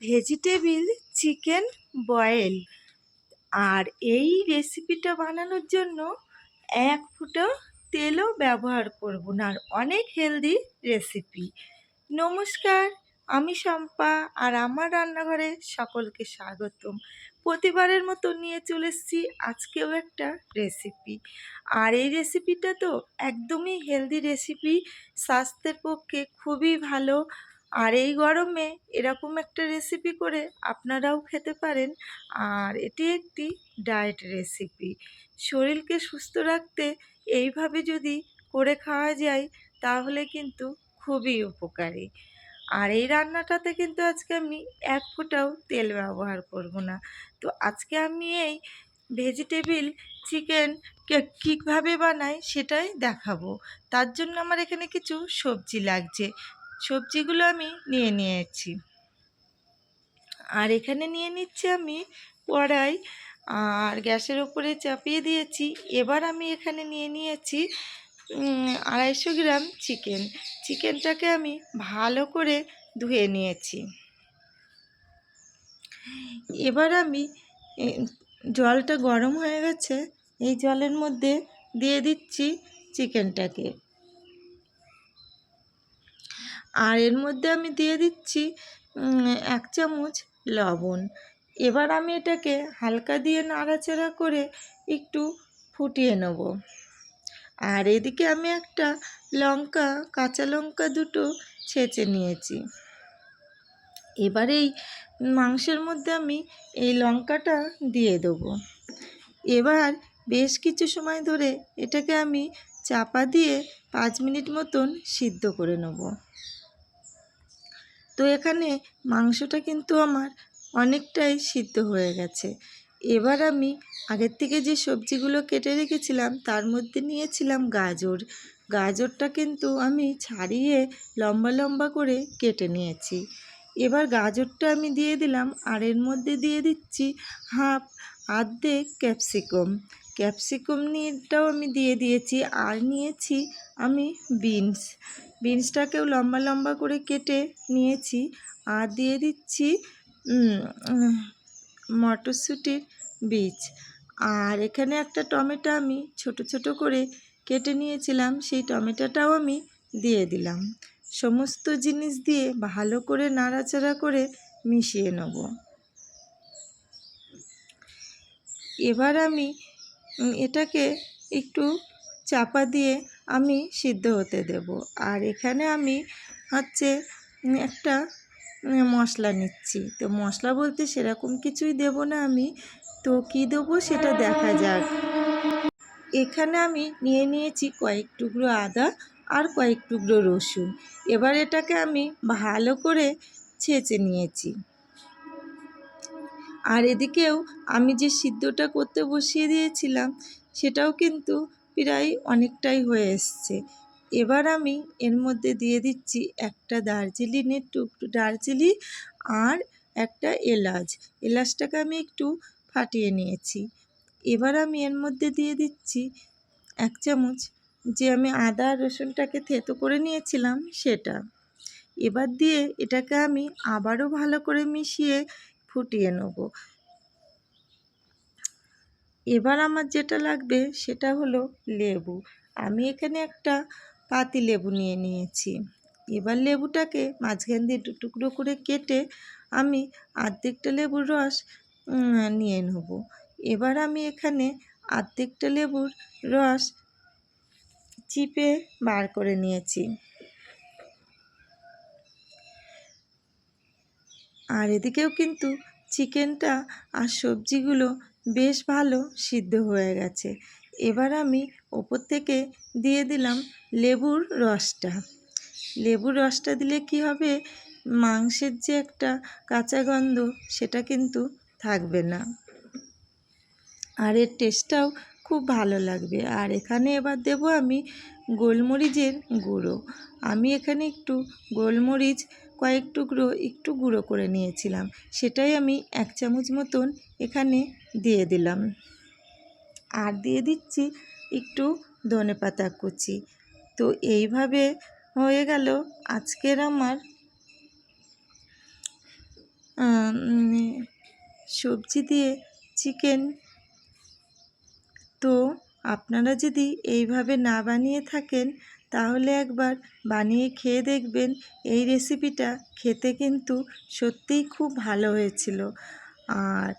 Vegetable chicken boil. আর এই রেসিপিটা বানানোর জন্য এক ফুটো তেলও ব্যবহার করব না, আর অনেক হেলদি রেসিপি। নমস্কার, আমি শম্পা, আর আমার রান্নাঘরে সকলকে স্বাগতম। প্রতিবারের মতো নিয়ে চলে এসেছি আজকেও একটা রেসিপি। আর এই রেসিপিটা তো একদমই হেলদি রেসিপি, স্বাস্থ্যের পক্ষে খুবই ভালো আর এই গরমে এরকম একটা রেসিপি করে আপনারাও খেতে পারেন। আর এটি একটি ডায়েট রেসিপি শরীরকে সুস্থ রাখতে এইভাবে যদি করে খাওয়া যায়, তাহলে কিন্তু খুবই উপকারী। আর এই রান্নাটাতে কিন্তু আজকে আমি এক ফোঁটাও তেল ব্যবহার করব না। তো আজকে আমি এই ভেজিটেবিল চিকেন কীভাবে বানাই সেটাই দেখাবো। তার জন্য আমার এখানে কিছু সবজি লাগছে। সবজিগুলো আমি নিয়ে নিয়েছি। আর এখানে নিয়ে নিচ্ছি আমি কড়াই, আর গ্যাসের ওপরে চাপিয়ে দিয়েছি। এবার আমি এখানে নিয়ে নিয়েছি আড়াইশো গ্রাম চিকেন। চিকেনটাকে আমি ভালো করে ধুয়ে নিয়েছি। এবার আমি জলটা গরম হয়ে গেছে, এই জলের মধ্যে দিয়ে দিচ্ছি চিকেনটাকে। আর এর মধ্যে আমি দিয়ে দিচ্ছি এক চামচ লবণ। এবার আমি এটাকে হালকা দিয়ে নাড়াচাড়া করে একটু ফুটিয়ে নেব। আর এদিকে আমি একটা লঙ্কা, কাঁচা লঙ্কা দুটো ছেঁচে নিয়েছি। এবার এই মাংসের মধ্যে আমি এই লঙ্কাটা দিয়ে দেবো। এবার বেশ কিছু সময় ধরে এটাকে আমি চাপা দিয়ে পাঁচ মিনিট মতন সিদ্ধ করে নেব। তো এখানে মাংসটা কিন্তু আমার অনেকটাই সিদ্ধ হয়ে গেছে। এবার আমি আগের থেকে যে সবজিগুলো কেটে রেখেছিলাম, তার মধ্যে নিয়েছিলাম গাজর। গাজরটা কিন্তু আমি ছাড়িয়ে লম্বা লম্বা করে কেটে নিয়েছি। এবার গাজরটা আমি দিয়ে দিলাম আর এর মধ্যে দিয়ে দিচ্ছি হাফ আর্ধেক ক্যাপসিকাম। ক্যাপসিকাম নিয়েটাও আমি দিয়ে দিয়েছি আর নিয়েছি আমি বিনস। বিনসটাকেও লম্বা লম্বা করে কেটে নিয়েছি আর দিয়ে দিচ্ছি মটরশুঁটির বীজ। আর এখানে একটা টমেটো আমি ছোট ছোট করে কেটে নিয়েছিলাম, সেই টমেটোটাও আমি দিয়ে দিলাম। সমস্ত জিনিস দিয়ে ভালো করে নাড়াচাড়া করে মিশিয়ে নেব। এবার আমি এটাকে একটু চাপা দিয়ে আমি সিদ্ধ হতে দেব। আর এখানে আমি হচ্ছে একটা মশলা নিচ্ছি। তো মশলা বলতে সেরকম কিছুই দেব না আমি। তো কী দেবো সেটা দেখা যাক। এখানে আমি নিয়ে নিয়েছি কয়েক টুকরো আদা আর কয়েক টুকরো রসুন। এবার এটাকে আমি ভালো করে ছেঁচে নিয়েছি। আর এদিকেও আমি যে সিদ্ধটা করতে বসিয়ে দিয়েছিলাম, সেটাও কিন্তু প্রায় অনেকটাই হয়ে এসছে। এবার আমি এর মধ্যে দিয়ে দিচ্ছি একটা দার্জিলিংয়ের টুকরো, দার্জিলিং আর একটা এলাচ। এলাচটাকে আমি একটু ফাটিয়ে নিয়েছি। এবার আমি এর মধ্যে দিয়ে দিচ্ছি এক চামচ যে আমি আদা রসুনটাকে থেতো করে নিয়েছিলাম সেটা। এবার দিয়ে এটাকে আমি আবারও ভালো করে মিশিয়ে ফুটিয়ে নেব। এবার আমার যেটা লাগবে সেটা হলো লেবু। আমি এখানে একটা পাতি লেবু নিয়ে নিয়েছি। এবার লেবুটাকে মাঝখান দিয়ে টুকরো করে কেটে আমি আর্ধেকটা লেবুর রস নিয়ে নেব। এবার আমি এখানে আর্ধেকটা লেবুর রস চিপে বার করে নিয়েছি। আর এদিকেও কিন্তু চিকেনটা আর সবজিগুলো বেশ ভালো সিদ্ধ হয়ে গেছে। এবার আমি ওপর থেকে দিয়ে দিলাম লেবুর রসটা। লেবুর রসটা দিলে কি হবে? মাংসের যে একটা কাঁচা গন্ধ, সেটা কিন্তু থাকবে না। আর এর টেস্টটাও খুব ভালো লাগবে। আর এখানে এবার দেব আমি গোলমরিচের গুঁড়ো। আমি এখানে একটু গোলমরিচ কয়েক টুকরো একটু গুঁড়ো করে নিয়েছিলাম। সেটাই আমি এক চামচ মতন এখানে দিয়ে দিলাম। আর দিয়ে দিচ্ছি একটু ধনে পাতা কুচি। তো এইভাবে হয়ে গেল আজকের আমার সবজি দিয়ে চিকেন। তো আপনারা যদি এইভাবে না বানিয়ে থাকেন, তাহলে একবার বানিয়ে খেয়ে দেখবেন এই রেসিপিটা খেতে কিন্তু সত্যিই খুব ভালো হয়েছিল। আর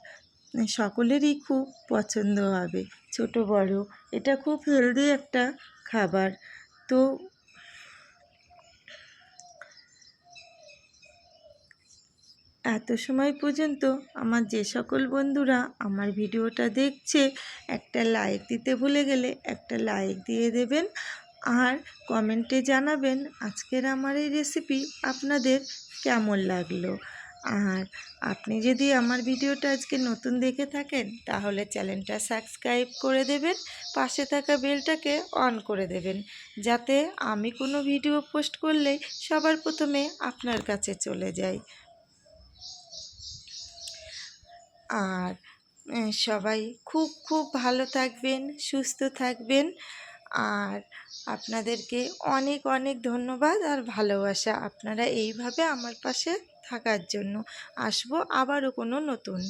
সকলেরই খুব পছন্দ হবে, ছোট বড়। এটা খুব হেলদি একটা খাবার। তো এত সময় পর্যন্ত আমার যে সকল বন্ধুরা আমার ভিডিওটা দেখছে, একটা লাইক দিতে ভুলে গেলে একটা লাইক দিয়ে দেবেন আর কমেন্টে জানাবেন আজকের আমার এই রেসিপি আপনাদের কেমন লাগল। আর আপনি যদি আমার ভিডিওটা আজকে নতুন দেখে থাকেন, তাহলে চ্যানেলটা সাবস্ক্রাইব করে দেবেন, পাশে থাকা বেলটাকে অন করে দেবেন, যাতে আমি কোনো ভিডিও পোস্ট করলে সবার প্রথমে আপনার কাছে চলে যায় আর সবাই খুব খুব ভালো থাকবেন, সুস্থ থাকবেন। আর আপনাদেরকে অনেক অনেক ধন্যবাদ আর ভালোবাসা। আপনারা এইভাবে আমার পাশে থাকার জন্য। আসব আবারও কোনো নতুন